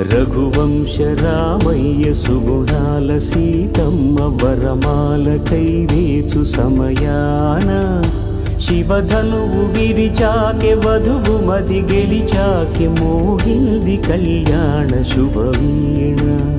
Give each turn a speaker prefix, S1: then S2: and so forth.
S1: రఘువంశ రామయ్య సుగుణాల సీతమ్మ వరమాల కైవేచు సమయాన. శివధనువు విరిచాకె వధువు మది గెలిచాకె మోగింది కళ్యాణ శుభవీణ.